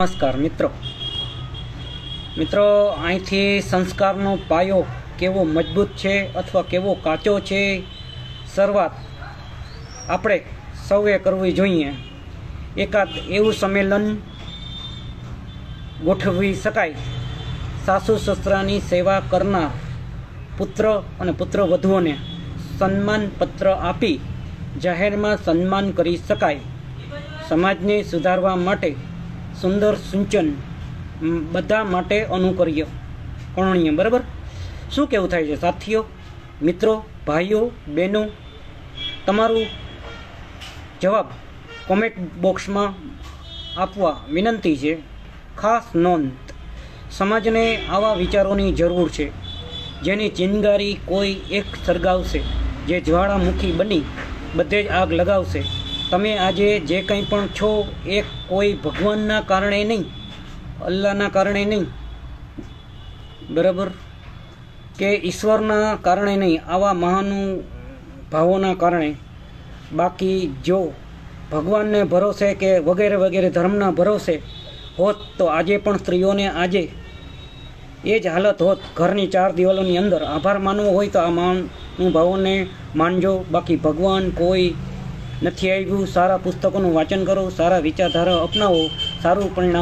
નમસ્કાર મિત્રો. મિત્રો, અહીંથી સંસ્કારનો પાયો કેવો મજબૂત છે અથવા કેવો કાચો છે, શરૂઆત આપણે સૌએ કરવી જોઈએ. એકાદ એવું સંમેલન ગોઠવી શકાય. સાસુ સસરાની સેવા કરનાર પુત્ર અને પુત્ર વધુઓને સન્માન પત્ર આપી જાહેરમાં સન્માન કરી શકાય. સમાજને સુધારવા માટે સુંદર સિંચન બધા માટે અનુકર્ય. કરણીય બરાબર? શું કેવું થાય છે? સાથીઓ, મિત્રો, ભાઈઓ, બહેનો, તમારું જવાબ કોમેન્ટ બોક્સમાં આપવા વિનંતી છે. ખાસ નોંધ, સમાજને આવા વિચારોની જરૂર છે, જેની ચિનગારી કોઈ એક સળગાવશે, જે જ્વાળામુખી બની, બધે જ આગ લગાવશે. તમે આજે જે કંઈ પણ છો, એ કોઈ ભગવાનના કારણે નહીં અલ્લાહના કારણે નહીં. બરાબર? કે ઈશ્વરના કારણે નહીં, આવા મહાનુભાવોના કારણે. બાકી જો ભગવાનને ભરોસે કે વગેરે વગેરે ધર્મના ભરોસે હોત, તો આજે પણ સ્ત્રીઓને આજે એ જ હાલત હોત ઘરની ચાર દિવાલોની અંદર. આભાર માનવો હોય તો આ મહાનુભાવોને માનજો. બાકી ભગવાન કોઈ નથી આવ્યું. સારા પુસ્તકોનું વાંચન કરો સારા વિચારધારા અપનાવો સારું પરિણામ